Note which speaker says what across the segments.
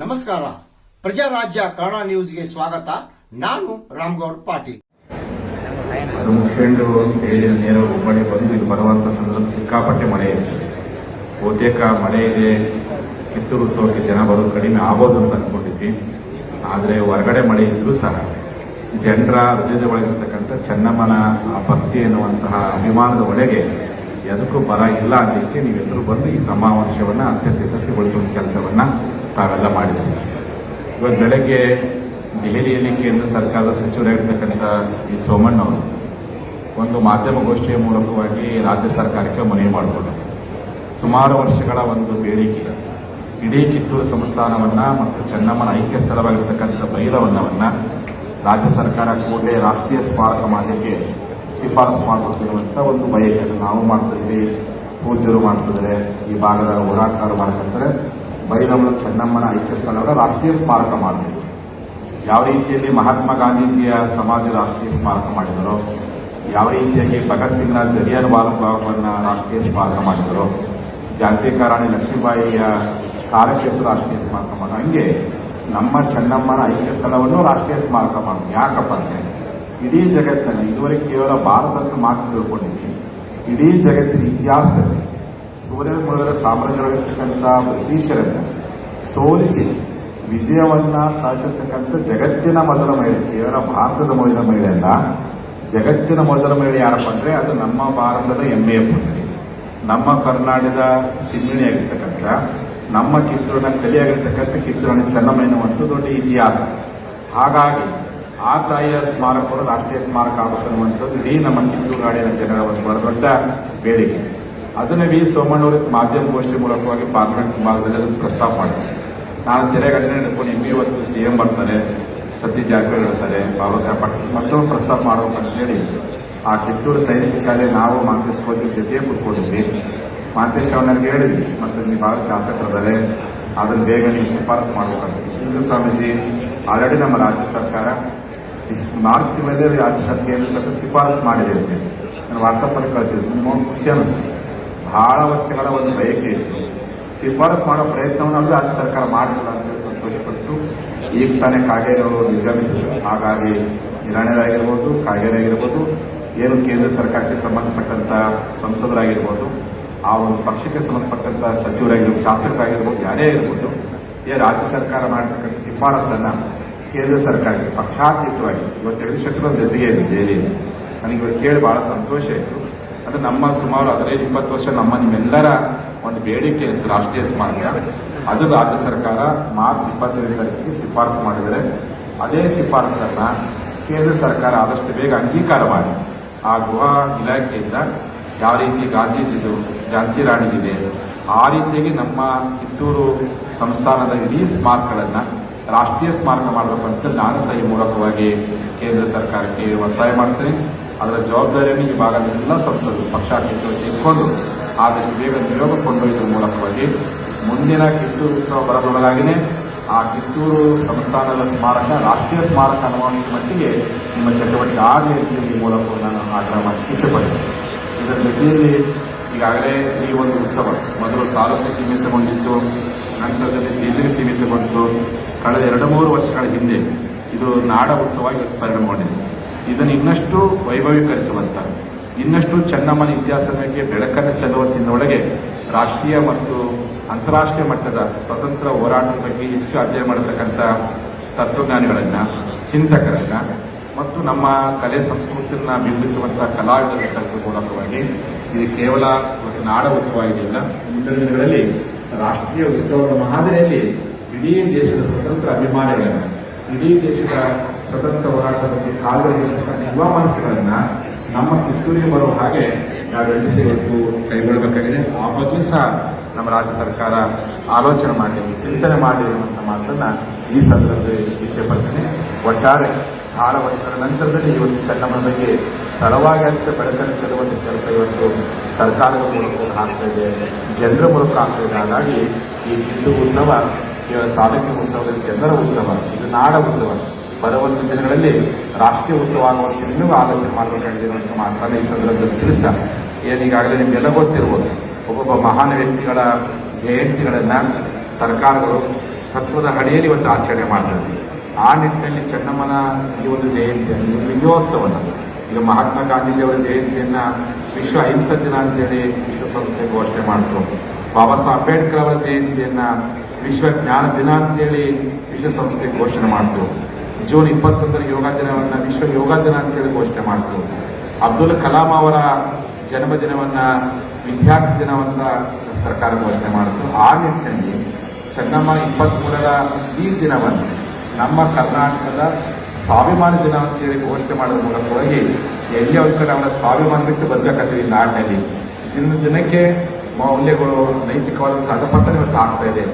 Speaker 1: ನಮಸ್ಕಾರ. ಪ್ರಜಾರಾಜ್ಯ ಕನ್ನಡ ನ್ಯೂಸ್ಗೆ ಸ್ವಾಗತ. ನಾನು ರಾಮ್ಗೌಡ್ ಪಾಟೀಲ್.
Speaker 2: ಅದು ಅಂತ ಹೇಳಿ ನೇರ ಹುಬ್ಬಳ್ಳಿ ಬಂದು ಇಲ್ಲಿ ಬರುವಂಥ ಸಂದರ್ಭ ಸಿಕ್ಕಾಪಟ್ಟೆ ಮಳೆ ಇದೆ ಬಹುತೇಕ ಮಳೆ ಇದೆ, ಕಿತ್ತೂರು ಸೋಕೆ ಜನ ಬರೋದು ಕಡಿಮೆ ಆಗೋದು ಅಂತ ಅಂದ್ಕೊಂಡಿದ್ವಿ ಆದರೆ ಹೊರಗಡೆ ಮಳೆ ಇದ್ರೂ ಸಹ ಜನರ ಹೃದಯದ ಒಳಗಿರ್ತಕ್ಕಂಥ ಚೆನ್ನಮ್ಮನ ಆ ಭಕ್ತಿ ಎನ್ನುವಂತಹ ಅಭಿಮಾನದ ಒಳಗೆ ಎದಕ್ಕೂ ಬರ ಇಲ್ಲ ಅನ್ನಲಿಕ್ಕೆ ನೀವೆಲ್ಲರೂ ಬಂದು ಈ ಸಮಾವೇಶವನ್ನು ಅತ್ಯಂತ ಯಶಸ್ವಿಗೊಳಿಸುವ ಕೆಲಸವನ್ನು ತಾವೆಲ್ಲ ಮಾಡಿದ್ದೀವಿ ಇವತ್ತು ಬೆಳಗ್ಗೆ ದೆಹಲಿಯಲ್ಲಿ ಕೇಂದ್ರ ಸರ್ಕಾರದ ಸಚಿವರಾಗಿರ್ತಕ್ಕಂಥ ಈ ಸೋಮಣ್ಣ ಅವರು ಒಂದು ಮಾಧ್ಯಮಗೋಷ್ಠಿಯ ಮೂಲಕವಾಗಿ ರಾಜ್ಯ ಸರ್ಕಾರಕ್ಕೆ ಮನವಿ ಮಾಡಿಕೊಂಡರು. ಸುಮಾರು ವರ್ಷಗಳ ಒಂದು ಬೇಡಿಕೆ. ಇಡೀ ಕಿತ್ತೂರು ಸಂಸ್ಥಾನವನ್ನು ಮತ್ತು ಚೆನ್ನಮ್ಮನ ಐಕ್ಯ ಸ್ಥಳವಾಗಿರ್ತಕ್ಕಂಥ ಭೈರವನ್ನವನ್ನ ರಾಜ್ಯ ಸರ್ಕಾರ ಕೂಡಲೇ ರಾಷ್ಟ್ರೀಯ ಸ್ಮಾರಕ ಮಾಡಲಿಕ್ಕೆ ಶಿಫಾರಸು ಮಾಡಬೇಕಿರುವಂಥ ಒಂದು ಬಯಕೆ ನಾವು ಮಾಡ್ತಿದ್ವಿ ಪೂಜರು ಮಾಡ್ತಿದ್ರೆ ಈ ಭಾಗದ ಹೋರಾಟಗಾರರು ಮಾಡ್ತಿರ್ತಾರೆ. ಬೈರಮ್ಮ ಚೆನ್ನಮ್ಮನ ಐಕ್ಯ ಸ್ಥಳವರ ರಾಷ್ಟ್ರೀಯ ಸ್ಮಾರಕ ಮಾಡಬೇಕು. ಯಾವ ರೀತಿಯಲ್ಲಿ ಮಹಾತ್ಮ ಗಾಂಧೀಜಿಯ ಸಮಾಧಿ ರಾಷ್ಟ್ರೀಯ ಸ್ಮಾರಕ ಮಾಡಿದರೋ, ಯಾವ ರೀತಿಯಾಗಿ ಭಗತ್ ಸಿಂಗ್ನ ಜಲಿಯನ್ ವಾಲಬಾಗ್ವನ್ನ ರಾಷ್ಟ್ರೀಯ ಸ್ಮಾರಕ ಮಾಡಿದರೋ ಝಾನ್ಸಿ ರಾಣಿ ಲಕ್ಷ್ಮೀಬಾಯಿಯ ಕಾರ್ಯಕ್ಷೇತ್ರ ರಾಷ್ಟ್ರೀಯ ಸ್ಮಾರಕ ಮಾಡೋ ಹಂಗೆ ನಮ್ಮ ಚೆನ್ನಮ್ಮನ ಐಕ್ಯ ಸ್ಥಳವನ್ನು ರಾಷ್ಟ್ರೀಯ ಸ್ಮಾರಕ ಮಾಡೋದು ಯಾಕಪ್ಪ ಅಂದ್ರೆ ಇಡೀ ಜಗತ್ತಲ್ಲಿ ಇದುವರೆಗೆ ಕೇವಲ ಭಾರತಕ್ಕೆ ಮಾತ್ರ ತಿಳ್ಕೊಂಡಿದ್ವಿ ಇಡೀ ಜಗತ್ತಿನ ಇತಿಹಾಸದಲ್ಲಿ ಸೂರ್ಯ ಮೂಲದ ಸಾಮ್ರಾಜ್ಯವಾಗಿರ್ತಕ್ಕಂಥ ಬ್ರಿಟಿಷರನ್ನು ಸೋಲಿಸಿ ವಿಜಯವನ್ನ ಸಾಧಿಸಿರ್ತಕ್ಕಂಥ ಜಗತ್ತಿನ ಮೊದಲ ಮಹಿಳೆ, ಕೇವಲ ಭಾರತದ ಮೊದಲ ಮಹಿಳೆ ಅಲ್ಲ, ಜಗತ್ತಿನ ಮೊದಲ ಮಹಿಳೆ ಯಾರಪ್ಪ ಅಂದ್ರೆ ಅದು ನಮ್ಮ ಭಾರತದ ಹೆಮ್ಮೆಯ ಪುತ್ರಿ. ನಮ್ಮ ಕರ್ನಾಟಕದ ಆಗಿರ್ತಕ್ಕಂಥ ನಮ್ಮ ಕಿತ್ತೂರಿನ ಕಲಿಯಾಗಿರ್ತಕ್ಕಂಥ ಕಿತ್ತೂರಿನ ಚೆನ್ನಮ್ಮನ ಒಂದು ದೊಡ್ಡ ಇತಿಹಾಸ. ಹಾಗಾಗಿ ಆ ತಾಯಿಯ ಸ್ಮಾರಕಗಳು ರಾಷ್ಟ್ರೀಯ ಸ್ಮಾರಕ ಆಗುತ್ತನ್ನುವಂಥದ್ದು ಇಡೀ ನಮ್ಮ ಕಿತ್ತೂರು ನಾಡಿನ ಜನರ ಒಂದು ಬಹಳ ದೊಡ್ಡ ಬೇಡಿಕೆ. ಅದನ್ನು ವಿ ಸೋಮಣ್ಣವರು ಮಾಧ್ಯಮಗೋಷ್ಠಿ ಮೂಲಕವಾಗಿ ಪಾರ್ಲಿಮೆಂಟ್ ಮಾರ್ಗದಲ್ಲಿ ಅದನ್ನು ಪ್ರಸ್ತಾಪ ಮಾಡಿದ್ರು. ನಾನು ತೆರೆಗಡೆ ಹಿಡ್ಕೊಂಡು ಎಮ್ಮಿ ಇವತ್ತು ಸಿ ಎಂ ಬರ್ತಾರೆ ಸತ್ಯ ಜಾರಕಿಹೊಳಿ ಹೇಳ್ತಾರೆ, ಬಾಬಾ ಸಾಹೇಬ್ ಪಾಟೀಲ್ ಮತ್ತೊಂದು ಪ್ರಸ್ತಾಪ ಮಾಡಬೇಕಂತ ಹೇಳಿ ಆ ಕಿತ್ತೂರು ಸೈನಿಕ ಶಾಲೆ ನಾವು ಕೋತಿ ಜೊತೆ ಕೂತ್ಕೊಂಡಿದ್ವಿ. ಮಾಂತೇಶ್ ಅವನವ್ರಿಗೆ ಹೇಳಿದ್ವಿ. ಮತ್ತು ನೀವು ಭಾಳ ಶಾಸಕರಿದ್ದಾರೆ ಅದನ್ನು ಬೇಗ ನೀವು ಶಿಫಾರಸು ಮಾಡಬೇಕಂತ. ಹಿಂದೂ ಸ್ವಾಮೀಜಿ ಆಲ್ರೆಡಿ ನಮ್ಮ ರಾಜ್ಯ ಸರ್ಕಾರ ಮಾರ್ಚ್ ತಿಂಗಳಲ್ಲಿ ರಾಜ್ಯ ಸರ್ಕಾರ ಕೇಂದ್ರ ಶಿಫಾರಸು ಮಾಡಿದೆ ಅಂತ ನಾನು ವಾಟ್ಸಪ್ಪಲ್ಲಿ ಕಳಿಸಿದ್ದು. ನಿಮ್ಮ ಖುಷಿ ಅನ್ನಿಸ್ತು. ಬಹಳ ವರ್ಷಗಳ ಒಂದು ಬಯಕೆ ಇತ್ತು. ಶಿಫಾರಸು ಮಾಡೋ ಪ್ರಯತ್ನವನ್ನು ರಾಜ್ಯ ಸರ್ಕಾರ ಮಾಡಿಲ್ಲ ಅಂತೇಳಿ ಸಂತೋಷಪಟ್ಟು ಈಗ ತಾನೇ ಕಾಗೇರಿ ಅವರು ನಿರ್ಗಮಿಸಿದ್ರು. ಹಾಗಾಗಿ ನಿರಾಣಿರಾಗಿರ್ಬೋದು ಕಾಗೇರಿ ಆಗಿರ್ಬೋದು ಏನು ಕೇಂದ್ರ ಸರ್ಕಾರಕ್ಕೆ ಸಂಬಂಧಪಟ್ಟಂಥ ಸಂಸದರಾಗಿರ್ಬೋದು ಆ ಒಂದು ಪಕ್ಷಕ್ಕೆ ಸಂಬಂಧಪಟ್ಟಂತ ಸಚಿವರಾಗಿರ್ಬೋದು, ಶಾಸಕರಾಗಿರ್ಬೋದು, ಯಾರೇ ಇರ್ಬೋದು ಏ ರಾಜ್ಯ ಸರ್ಕಾರ ಮಾಡಿರ್ತಕ್ಕಂಥ ಶಿಫಾರಸನ್ನ ಕೇಂದ್ರ ಸರ್ಕಾರಕ್ಕೆ ಪಕ್ಷಾತೀತವಾಗಿ ಇವತ್ತು ಜಗದೀಶ್ ಒಂದು ಜೊತೆಗೆ ಇದೆ ದೆಹಲಿಯಲ್ಲಿ ನನಗೆ ಇವತ್ತು ಕೇಳಿ ಬಹಳ ಸಂತೋಷ ಇತ್ತು ಅದು ನಮ್ಮ ಸುಮಾರು ಹದಿನೈದು, ಇಪ್ಪತ್ತು ವರ್ಷ ನಮ್ಮ ನಿಮ್ಮೆಲ್ಲರ ಒಂದು ಬೇಡಿಕೆ ಇತ್ತು ರಾಷ್ಟ್ರೀಯ ಸ್ಮಾರಕ. ಅದು ರಾಜ್ಯ ಸರ್ಕಾರ ಮಾರ್ಚ್ ಇಪ್ಪತ್ತೈದು ತಾರೀಕಿಗೆ ಶಿಫಾರಸು ಮಾಡಿದರೆ ಅದೇ ಶಿಫಾರಸನ್ನ ಕೇಂದ್ರ ಸರ್ಕಾರ ಆದಷ್ಟು ಬೇಗ ಅಂಗೀಕಾರ ಮಾಡಿ. ಆ ಗೃಹ ಇಲಾಖೆಯಿಂದ ಯಾವ ರೀತಿ ಗಾಂಧೀಜಿದು ಝಾನ್ಸಿ ರಾಣಿಗಿದೆ. ಆ ರೀತಿಯಾಗಿ ನಮ್ಮ ಕಿತ್ತೂರು ಸಂಸ್ಥಾನದ ಇಡೀ ಸ್ಮಾರಕಗಳನ್ನು ರಾಷ್ಟ್ರೀಯ ಸ್ಮಾರಕ ಮಾಡಬೇಕು ಅಂತ ನಾನು ಸಹ ಮೂಲಕವಾಗಿ ಕೇಂದ್ರ ಸರ್ಕಾರಕ್ಕೆ ಒತ್ತಾಯ ಮಾಡ್ತೇನೆ. ಅದರ ಜವಾಬ್ದಾರಿಯನ್ನು ಈ ಭಾಗದ ಎಲ್ಲ ಸಂಸದರು ಪಕ್ಷಾತೀತರು ತೆಗೆದುಕೊಂಡು ಆದಷ್ಟು ಬೇಗ ನಿಯೋಗ ಕೊಂಡೊಯ್ಯುವ ಮೂಲಕವಾಗಿ ಮುಂದಿನ ಕಿತ್ತೂರು ಉತ್ಸವ ಬರೋದ್ರೊಳಗಾಗಿನೇ ಆ ಕಿತ್ತೂರು ಸಂಸ್ಥಾನದ ಸ್ಮಾರಕ, ರಾಷ್ಟ್ರೀಯ ಸ್ಮಾರಕ ಅನ್ನುವಂಥ ಮಟ್ಟಿಗೆ ನಿಮ್ಮ ಚಟುವಟಿಕೆ ಆಗಲಿ ಈ ಮೂಲಕ ನಾನು ಆಗ್ರಹ ಮಾಡಿ ಇಚ್ಛೆಪಡ್ತೇನೆ ಇದರ ಜೊತೆಯಲ್ಲಿ ಈಗಾಗಲೇ ಈ ಒಂದು ಉತ್ಸವ ಮೊದಲು ತಾಲೂಕು ಸೀಮಿತಗೊಂಡಿತ್ತು ನಂತರದಲ್ಲಿ ಜಿಲ್ಲೆಗೆ ಸೀಮಿತಗೊಂಡಿತ್ತು. ಕಳೆದ ಎರಡು ಮೂರು ವರ್ಷಗಳ ಹಿಂದೆ ಇದು ನಾಡ ಉತ್ಸವವಾಗಿ ಪರಿಣಾಮಗೊಂಡಿದೆ. ಇದನ್ನು ಇನ್ನಷ್ಟು ವೈಭವೀಕರಿಸುವಂತ, ಇನ್ನಷ್ಟು ಚೆನ್ನಮ್ಮನ ಇತಿಹಾಸಕ್ಕೆ ಬೆಳಕನ್ನು ಚೆಲ್ಲುವಂತಿನೊಳಗೆ ರಾಷ್ಟ್ರೀಯ ಮತ್ತು ಅಂತಾರಾಷ್ಟ್ರೀಯ ಮಟ್ಟದ ಸ್ವತಂತ್ರ ಹೋರಾಟದ ಬಗ್ಗೆ ಹೆಚ್ಚು ಅಧ್ಯಯನ ಮಾಡತಕ್ಕಂಥ ತತ್ವಜ್ಞಾನಿಗಳನ್ನ, ಚಿಂತಕರನ್ನ ಮತ್ತು ನಮ್ಮ ಕಲೆ ಸಂಸ್ಕೃತಿಯನ್ನ ಬಿಂಬಿಸುವಂತಹ ಕಲಾವಿದರ ಕೆಲಸದ ಮೂಲಕವಾಗಿ ಇದು ಕೇವಲ ಒಂದು ನಾಡ ಉತ್ಸವ ಇದೆಯಲ್ಲ ಮುಂದಿನ ದಿನಗಳಲ್ಲಿ ರಾಷ್ಟ್ರೀಯ ಉತ್ಸವದ ಮಾದರಿಯಲ್ಲಿ ಇಡೀ ದೇಶದ ಸ್ವತಂತ್ರ ಅಭಿಮಾನಿಗಳನ್ನ, ಇಡೀ ದೇಶದ ಸ್ವತಂತ್ರ ಹೋರಾಟದ ಬಗ್ಗೆ ಕಾಲುಗಳಿರ್ತಕ್ಕಂಥ ಯುವ ಮನಸ್ಸುಗಳನ್ನ ನಮ್ಮ ಕಿತ್ತೂರಿಗೆ ಬರುವ ಹಾಗೆ ನಾವು ಇವತ್ತು ಕೈಗೊಳ್ಳಬೇಕಾಗಿದೆ. ಆ ಬಗ್ಗೆ ಸಹ ನಮ್ಮ ರಾಜ್ಯ ಸರ್ಕಾರ ಆಲೋಚನೆ ಮಾಡಿ, ಚಿಂತನೆ ಮಾಡಿರುವಂಥ ಮಾತನ್ನ ಈ ಸಂದರ್ಭದಲ್ಲಿ ಇಚ್ಛೆ ಪಡ್ತೇನೆ ಒಟ್ಟಾರೆ ಬಹಳ ವರ್ಷಗಳ ನಂತರದಲ್ಲಿ ಇವತ್ತು ಚೆನ್ನಮ್ಮನ ಬಗ್ಗೆ ತಡವಾಗಿ ಅನಿಸಿ ಬೆಳಕನ್ನು ಚೆಲ್ಲುವಂಥ ಕೆಲಸ ಇವತ್ತು ಸರ್ಕಾರದ ಮೂಲಕ ಆಗ್ತಾ ಇದೆ. ಜನರ ಮೂಲಕ ಆಗ್ತಾ ಇದೆ. ಹಾಗಾಗಿ ಈ ಹಿಂದೂ ಉತ್ಸವ ಕೇವಲ ತಾಲೂಕಿನ ಉತ್ಸವದಲ್ಲಿ ಜನರ ಉತ್ಸವ, ಇದು ನಾಡ ಉತ್ಸವ. ಬರುವಂತ ದಿನಗಳಲ್ಲಿ ರಾಷ್ಟ್ರೀಯ ಉತ್ಸವ ಇನ್ನೂ ಆಲೋಚನೆ ಮಾಡಬೇಕಾಗಿದೆ ಅಂತ ಮಾತನ್ನ ಈ ಸಂದರ್ಭದಲ್ಲಿ ತಿಳಿಸ್ತಾ, ಏನು ನಿಮಗೆಲ್ಲ ಗೊತ್ತಿರ್ಬೋದು. ಒಬ್ಬೊಬ್ಬ ಮಹಾನ್ ವ್ಯಕ್ತಿಗಳ ಜಯಂತಿಗಳನ್ನ ಸರ್ಕಾರಗಳು ತತ್ವದ ಅಡಿಯಲ್ಲಿ ಇವತ್ತು ಆಚರಣೆ ಮಾಡ್ತಾರೆ ಆ ನಿಟ್ಟಿನಲ್ಲಿ ಚೆನ್ನಮ್ಮನ ಈ ಒಂದು ಜಯಂತಿಯನ್ನು ವಿಜಯೋತ್ಸವವನ್ನು ಈಗ ಮಹಾತ್ಮ ಗಾಂಧೀಜಿಯವರ ಜಯಂತಿಯನ್ನ ವಿಶ್ವ ಅಹಿಂಸಾ ದಿನ ಅಂತೇಳಿ ವಿಶ್ವಸಂಸ್ಥೆ ಘೋಷಣೆ ಮಾಡಿತು. ಬಾಬಾ ಸಾಹೇಬ್ ಅಂಬೇಡ್ಕರ್ ಅವರ ಜಯಂತಿಯನ್ನ ವಿಶ್ವ ಜ್ಞಾನ ದಿನ ಅಂತೇಳಿ ವಿಶ್ವಸಂಸ್ಥೆ ಘೋಷಣೆ ಮಾಡಿತು. ಜೂನ್ ಇಪ್ಪತ್ತೊಂದರ ಯೋಗ ದಿನವನ್ನ ವಿಶ್ವ ಯೋಗ ದಿನ ಅಂತೇಳಿ ಘೋಷಣೆ ಮಾಡಿತು. ಅಬ್ದುಲ್ ಕಲಾಂ ಅವರ ಜನ್ಮದಿನವನ್ನ ವಿದ್ಯಾರ್ಥಿ ದಿನವನ್ನ ಸರ್ಕಾರ ಘೋಷಣೆ ಮಾಡಿತು. ಆ ನಿಟ್ಟಿನಲ್ಲಿ ಚೆನ್ನಮ್ಮ ಇಪ್ಪತ್ಮೂರರ ಈ ದಿನವನ್ನು ನಮ್ಮ ಕರ್ನಾಟಕದ ಸ್ವಾಭಿಮಾನ ದಿನ ಅಂತೇಳಿ ಘೋಷಣೆ ಮಾಡೋದ್ರ ಮೂಲಕವಾಗಿ ಎಲ್ಲಿ ಒಂದು ಕಡೆ ಅವರ ಸ್ವಾಭಿಮಾನ ಬಿಟ್ಟು ಬದುಕಕತ್ತೀವಿ ಈ ನಾಡಿನಲ್ಲಿ? ದಿನ ದಿನಕ್ಕೆ ಮೌಲ್ಯಗಳು ನೈತಿಕವಾದ ಅಧಪತನ ಇವತ್ತು ಆಗ್ತಾ ಇದೆ.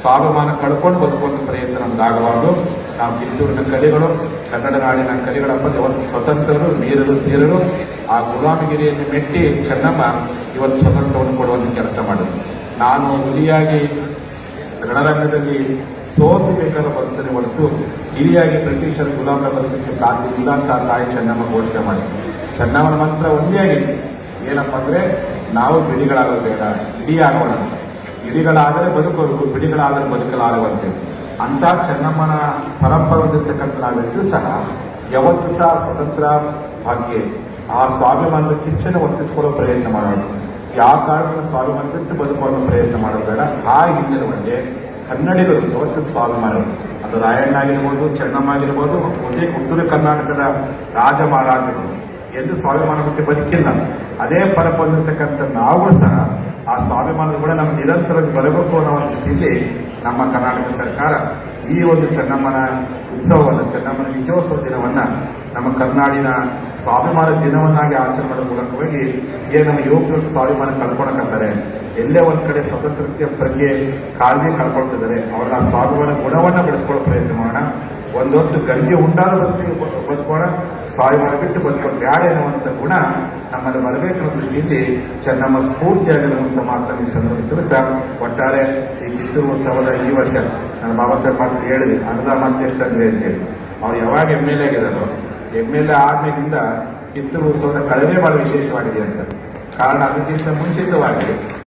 Speaker 2: ಸ್ವಾಭಿಮಾನ ಕಳ್ಕೊಂಡು ಬದುಕುವಂಥ ಪ್ರಯತ್ನ ನಮ್ದಾಗಬಾರ್ದು. ನಾವು ಕಿತ್ತೂರಿನ ಕಲೆಗಳು, ಕನ್ನಡ ನಾಡಿನ ಕಲೆಗಳ ಬಗ್ಗೆ ಒಂದು ಸ್ವತಂತ್ರರು ನೀರರು ತೀರರು ಆ ಗುಲಾಮಗಿರಿಯನ್ನು ಮೆಟ್ಟಿ ಚೆನ್ನಮ್ಮ ಇವತ್ತು ಸ್ವತಂತ್ರವನ್ನು ಕೊಡುವಂಥ ಕೆಲಸ ಮಾಡಿದ್ರು. ನಾನು ಹುಲಿಯಾಗಿ ರಣರಂಗದಲ್ಲಿ ಸೋತು ಬೇಕಾದ ಹೊರತು ಬ್ರಿಟಿಷರು ಗುಲಾಮರ ಬದುಕಕ್ಕೆ ಸಾಧ್ಯ ಇಲ್ಲ ಅಂತ ತಾಯಿ ಚೆನ್ನಮ್ಮ ಘೋಷಣೆ ಮಾಡಿ ಚೆನ್ನಮ್ಮನ ಮಂತ್ರ ಒಂದೇ ಆಗಿತ್ತು ಏನಪ್ಪ ಅಂದ್ರೆ, ನಾವು ಬಿಡಿಗಳಾಗೋದು ಬೇಡ ಇಡೀ ಆಗೋಣ ಅಂತ ಇಡಿಗಳಾದರೆ ಬದುಕೋರು ಬಿಡಿಗಳಾದರೆ ಬದುಕಲಾಗುವಂತೆ. ಅಂತ ಚೆನ್ನಮ್ಮನ ಪರಂಪರೆ ಹೊಂದಿರತಕ್ಕಂಥ ಸಹ ಯಾವತ್ತು ಸಹ ಸ್ವತಂತ್ರ ಭಾಗ್ಯ, ಆ ಸ್ವಾಭಿಮಾನದ ಕಿಚ್ಚನ್ನ ಒತ್ತಿಸಿಕೊಳ್ಳೋ ಪ್ರಯತ್ನ ಮಾಡೋಣ. ಯಾವ ಕಾರಣಕ್ಕೂ ಸ್ವಾಭಿಮಾನ ಬಿಟ್ಟು ಬದುಕೋ ಪ್ರಯತ್ನ ಮಾಡೋದು ಬೇಡ. ಆ ಹಿನ್ನೆಲೆ ಒಳಗೆ ಕನ್ನಡಿಗರು, ಯಾವತ್ತು ಸ್ವಾಭಿಮಾನ ಅದು ರಾಯಣ್ಣ ಆಗಿರ್ಬೋದು, ಚೆನ್ನಮ್ಮ ಆಗಿರ್ಬೋದು ಒಂದೇ ಉತ್ತರ ಕರ್ನಾಟಕದ ರಾಜ ಮಹಾರಾಜರು. ಎಂದು ಸ್ವಾಭಿಮಾನ ಬಿಟ್ಟು ಬದುಕಿಲ್ಲ. ಅದೇ ಪರ ಬಂದಿರತಕ್ಕಂಥ ನಾವು ಸಹ ಆ ಸ್ವಾಭಿಮಾನದ ಕೂಡ ನಮ್ಮ ನಿರಂತರವಾಗಿ ಬರಬೇಕು ಅನ್ನೋ ದೃಷ್ಟಿಯಲ್ಲಿ ನಮ್ಮ ಕರ್ನಾಟಕ ಸರ್ಕಾರ ಈ ಒಂದು ಚೆನ್ನಮ್ಮನ ಉತ್ಸವವನ್ನು, ಚೆನ್ನಮ್ಮನ ವಿಜಯೋತ್ಸವ ದಿನವನ್ನು ನಮ್ಮ ಕರ್ನಾಡಿನ ಸ್ವಾಭಿಮಾನ ದಿನವನ್ನಾಗಿ ಆಚರಣೆ ಮಾಡೋ ಮೂಲಕವಾಗಿ ಏನು ನಮ್ಮ ಯುವಕರು ಸ್ವಾಭಿಮಾನ ಕಳ್ಕೊಳಕತ್ತಾರೆ. ಎಲ್ಲೇ ಒಂದ್ ಕಡೆ ಸ್ವತಂತ್ರತೆ ಬಗ್ಗೆ ಕಾಳಜಿ ಕಳ್ಕೊಳ್ತಿದ್ದಾರೆ ಅವರ ಸ್ವಾಭಿಮಾನ ಗುಣವನ್ನ ಬೆಳೆಸ್ಕೊಳ್ಳೋ ಪ್ರಯತ್ನ ಮಾಡೋಣ. ಒಂದೊತ್ತು ಗಂಜಿ ಉಂಡಾದ ಬದುಕಿ ಬದುಕೋಣ ಸ್ವಾಭಿಮಾನ ಬಿಟ್ಟು ಬದುಕೋ ಬ್ಯಾಡ ಎನ್ನುವಂತ ಗುಣ ನಮ್ಮಲ್ಲಿ ಬರಬೇಕನ್ನೋ ದೃಷ್ಟಿಯಲ್ಲಿ ಚೆನ್ನಮ್ಮ ಸ್ಫೂರ್ತಿಯಾಗಿರುವಂಥ ಮಾತನ್ನು ಈ ಸಂದರ್ಭದಲ್ಲಿ ತಿಳಿಸ್ತಾ, ಒಟ್ಟಾರೆ ಈ ಕಿತ್ತೂರು ಉತ್ಸವದ ಈ ವರ್ಷ ನಾನು ಬಾಬಾ ಸಾಹೇಬ್ ಪಾಟೀಲ್ ಹೇಳಿದೆ. ಅನುದಾನ ಅಂತ ಅಂತೇಳಿ ಅವ್ರು ಯಾವಾಗ ಎಂ ಎಲ್ ಎ ಆಗಿದ್ದಾರೋ, ಎಂ ಎಲ್ ಎ ಆದ್ಮೇಲಿಂದ ಕಿತ್ತೂರು ಉತ್ಸವದ ಕಡಿಮೆ ಬಹಳ ವಿಶೇಷವಾಗಿದೆ ಅಂತ. ಕಾರಣ ಅದಕ್ಕಿಂತ ಮುಂಚಿತವಾಗಿ